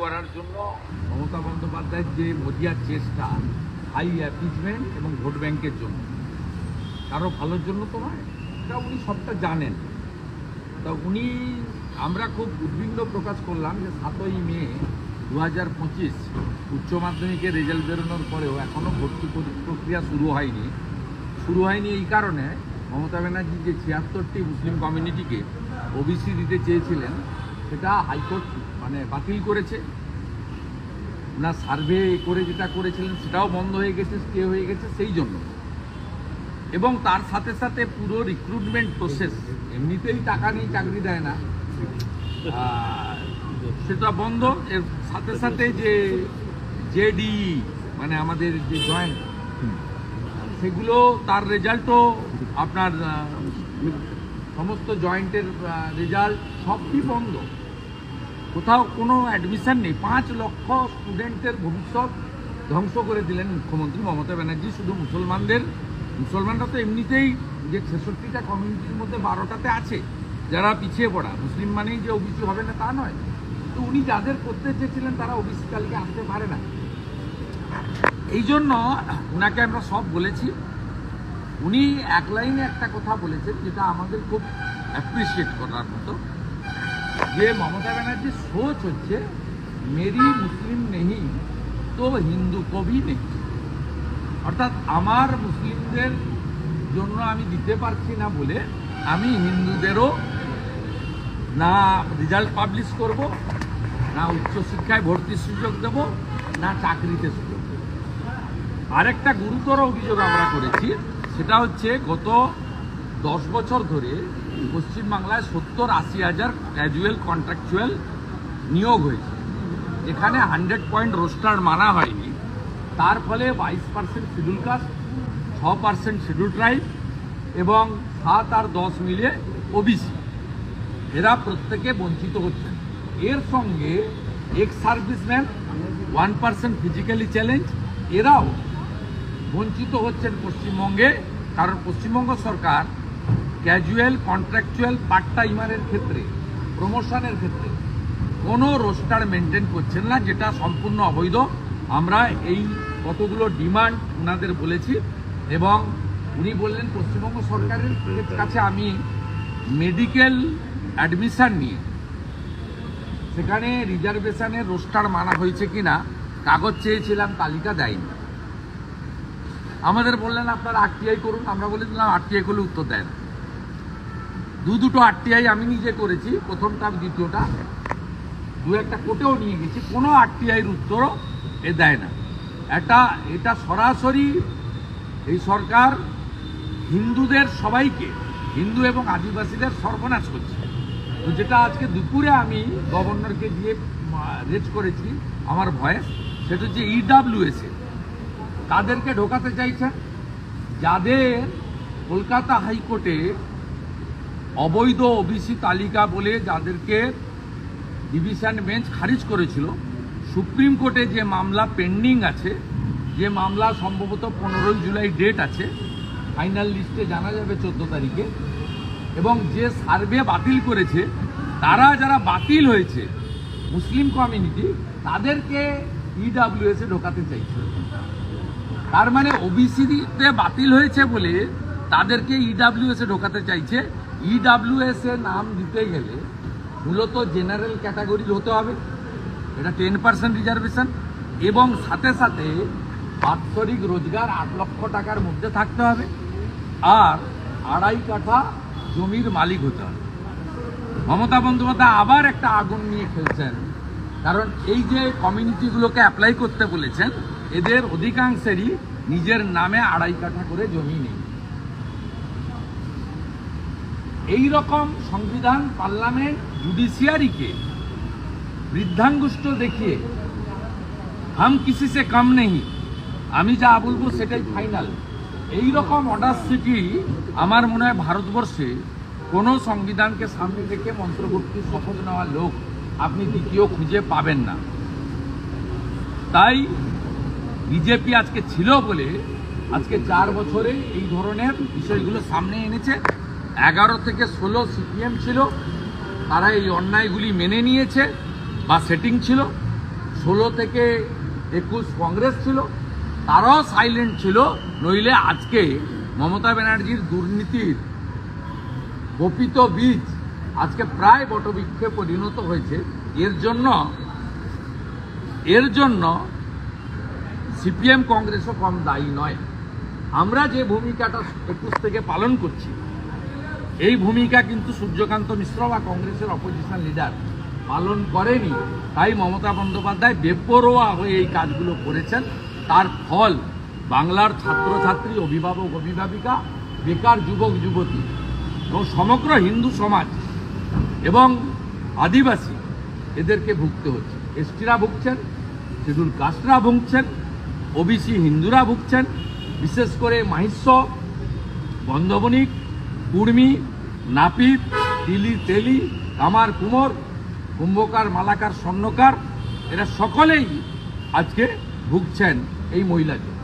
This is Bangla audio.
করার জন্য মমতা বন্দ্যোপাধ্যায়ের যে মজিয়ার চেষ্টা হাই অ্যাপিজমেন্ট এবং ভোট ব্যাংকের জন্য কারও ভালোর জন্য তো নয় এটা উনি সবটা জানেন। তা উনি, আমরা খুব উদ্বিগ্ন প্রকাশ করলাম যে সাতই মে দু হাজার পঁচিশ উচ্চ মাধ্যমিকের রেজাল্ট বেরোনোর পরেও এখনও ভর্তি প্রক্রিয়া শুরু হয়নি। শুরু হয়নি এই কারণে মমতা ব্যানার্জি যে ছিয়াত্তরটি মুসলিম কমিউনিটিকে ওবিসি দিতে চেয়েছিলেন, সেটা হাইকোর্ট মানে বাতিল করেছে। না সার্ভে করে যেটা করেছিলেন সেটাও বন্ধ হয়ে গেছে স্টে হয়ে গেছে সেই জন্য। এবং তার সাথে সাথে পুরো রিক্রুটমেন্ট প্রসেস এমনিতেই টাকা নেই চাকরি দেয় না। সেটা বন্ধ। এর সাথে সাথে যে জেডি মানে আমাদের যে জয়েন্ট, সেগুলো তার রেজাল্টও আপনার সমস্ত জয়েন্টের রেজাল্ট সবই বন্ধ। কোথাও কোনো অ্যাডমিশন নেই। পাঁচ লক্ষ স্টুডেন্টের ভবিষ্যৎ ধ্বংস করে দিলেন মুখ্যমন্ত্রী মমতা ব্যানার্জি। শুধু মুসলমানদের, মুসলমানরা তো এমনিতেই যে ছেষট্টিটা কমিউনিটির মধ্যে বারোটাতে আছে, যারা পিছিয়ে পড়া। মুসলিম মানেই যে ওবিসি হবে না তা নয়। তো উনি যাদের করতে চেয়েছিলেন, তারা ওবিসি তালিকা আসতে পারে না। এই জন্য ওনাকে আমরা সব বলেছি। উনি এক লাইনে একটা কথা বলেছেন, যেটা আমাদের খুব অ্যাপ্রিসিয়েট করার মতো। যে মমতা ব্যানার্জির সোচ হচ্ছে, মেরি মুসলিম নেহি, তো হিন্দু কবি নেই। অর্থাৎ আমার মুসলিমদের জন্য আমি দিতে পারছি না বলে আমি হিন্দুদেরও না রেজাল্ট পাবলিশ করব, না উচ্চশিক্ষায় ভর্তির সুযোগ দেব, না চাকরিতে সুযোগ দেব। আরেকটা গুরুতর অভিযোগ আমরা করেছি, সেটা হচ্ছে গত দশ বছর ধরে পশ্চিমবাংলায় সত্তর আশি হাজার ক্যাজুয়াল কন্ট্রাকচুয়াল নিয়োগ হয়েছে। এখানে হান্ড্রেড পয়েন্ট রোস্টার মানা হয়নি। তার ফলে বাইশ পার্সেন্ট শিডিউল কাস্ট ছ পার্সেন্ট শিডিউল ট্রাইব এবং সাত আর দশ মিলে ওবিসি এরা প্রত্যেকে বঞ্চিত হচ্ছেন। এর সঙ্গে ex serviceman one percent physically challenge এরাও বঞ্চিত হচ্ছেন পশ্চিমবঙ্গে। কারণ পশ্চিমবঙ্গ সরকার ক্যাজুয়াল কন্ট্রাকচুয়াল পার্ট টাইমারের ক্ষেত্রে প্রমোশনের ক্ষেত্রে কোনো রোস্টার মেনটেন করছেন না, যেটা সম্পূর্ণ অবৈধ। আমরা এই কতগুলো ডিমান্ড ওনাদের বলেছি এবং উনি বললেন, পশ্চিমবঙ্গ সরকারের কাছে আমি মেডিকেল অ্যাডমিশান নিয়ে, সেখানে রিজার্ভেশনের রোস্টার মানা হয়েছে কিনা, কাগজ চেয়েছিলাম, তালিকা দেয়নি। আমাদের বললেন, আপনারা আরটিআই করুন, আমরা বলেছিলাম আরটিআই করলে উত্তর দেয় না। দু দুটো আরটিআই আমি নিজে করেছি, প্রথমটা, দ্বিতীয়টা। দু একটা কোর্টেও নিয়ে গেছি, কোনো আরটিআইয়ের উত্তরও এ দেয় না। এটা এটা সরাসরি এই সরকার হিন্দুদের সবাইকে, হিন্দু এবং আদিবাসীদের সর্বনাশ করছে। তো যেটা আজকে দুপুরে আমি গভর্নরকে দিয়ে রেজ করেছি, আমার ভয়েস সেটা হচ্ছে ইডাব্লিউএসএ তাদেরকে ঢোকাতে চাইছেন? যাদের কলকাতা হাইকোর্টে অবৈধ ওবিসি তালিকা বলে যাদেরকে ডিভিশন বেঞ্চ খারিজ করেছিল, সুপ্রিম কোর্টে যে মামলা পেন্ডিং আছে, যে মামলা সম্ভবত পনেরোই জুলাই ডেট আছে, ফাইনাল লিস্টে জানা যাবে চোদ্দ তারিখে, এবং যে সার্ভে বাতিল করেছে, তারা যারা বাতিল হয়েছে, মুসলিম কমিউনিটি, তাদেরকে ইডাব্লিউএসে ঢোকাতে চাইছে। তার মানে ওবিসিতে বাতিল হয়েছে বলে তাদেরকে ইডাব্লিউএসে ঢোকাতে চাইছে ইডাব্লিউএস এ নাম দিতে গেলে মূলত জেনারেল ক্যাটাগরির হতে হবে। এটা টেন পার্সেন্ট রিজার্ভেশন এবং সাথে সাথে বাৎসরিক রোজগার আট লক্ষ টাকার মধ্যে থাকতে হবে আর আড়াই কাঠা জমির মালিক হতে হবে। মমতা বন্দ্যোপাধ্যায় আবার একটা আগুন নিয়ে খেলছেন। কারণ এই যে কমিউনিটিগুলোকে অ্যাপ্লাই করতে বলেছেন, এদের অধিকাংশেরই নিজের নামে আড়াই কাঠা করে জমি নেই। এই রকম সংবিধান পার্লামেন্ট জুডিশিয়ারিকে বৃদ্ধাঙ্গুষ্ট দেখিয়ে হাম কিসি সে কম নেই আমি যা বলব সেটাই ফাইনাল। এই রকম অডাসিটি আমার মনে হয় ভারতবর্ষে কোনো সংবিধানকে সামনে রেখে মন্ত্রভুক্তির শপথ নেওয়া লোক আপনি দ্বিতীয় খুঁজে পাবেন না। তাই বিজেপি আজকে ছিল বলে আজকে চার বছরে এই ধরনের বিষয়গুলো সামনে এনেছে। এগারো থেকে ষোলো সিপিএম ছিল, তারা এই অন্যায়গুলি মেনে নিয়েছে বা সেটিং ছিল। ষোলো থেকে একুশ কংগ্রেস ছিল, তারাও সাইলেন্ট ছিল, নইলে আজকে মমতা ব্যানার্জির দুর্নীতির গোপিত বীজ আজকে প্রায় বটবৃক্ষে পরিণত হয়েছে। এর জন্য এর জন্য সিপিএম কংগ্রেসও কম দায়ী নয়। আমরা যে ভূমিকাটা একুশ থেকে পালন করছি এই ভূমিকা কিন্তু সূর্যকান্ত মিশ্র বা কংগ্রেসের অপোজিশন লিডার পালন করেনি। তাই মমতা বন্দ্যোপাধ্যায় বেপরোয়া হয়ে এই কাজগুলো করেছেন। তার ফল বাংলার ছাত্রছাত্রী, অভিভাবক, অভিভাবিকা, বেকার যুবক, যুবতী এবং সমগ্র হিন্দু সমাজ এবং আদিবাসী এদেরকে ভুগতে হচ্ছে। এসটিরা ভুগছেন শিডিউল কাস্টরা ভুগছেন, ওবিসি হিন্দুরা ভুগছেন। বিশেষ করে মাহিষ্য বন্ধবণিক কুর্মি নাপিত, তিলি, তেলি কামার কুমোর, কুম্ভকার, মালাকার, স্বর্ণকার, এরা সকলেই আজকে ভুগছেন এই মহিলাকে।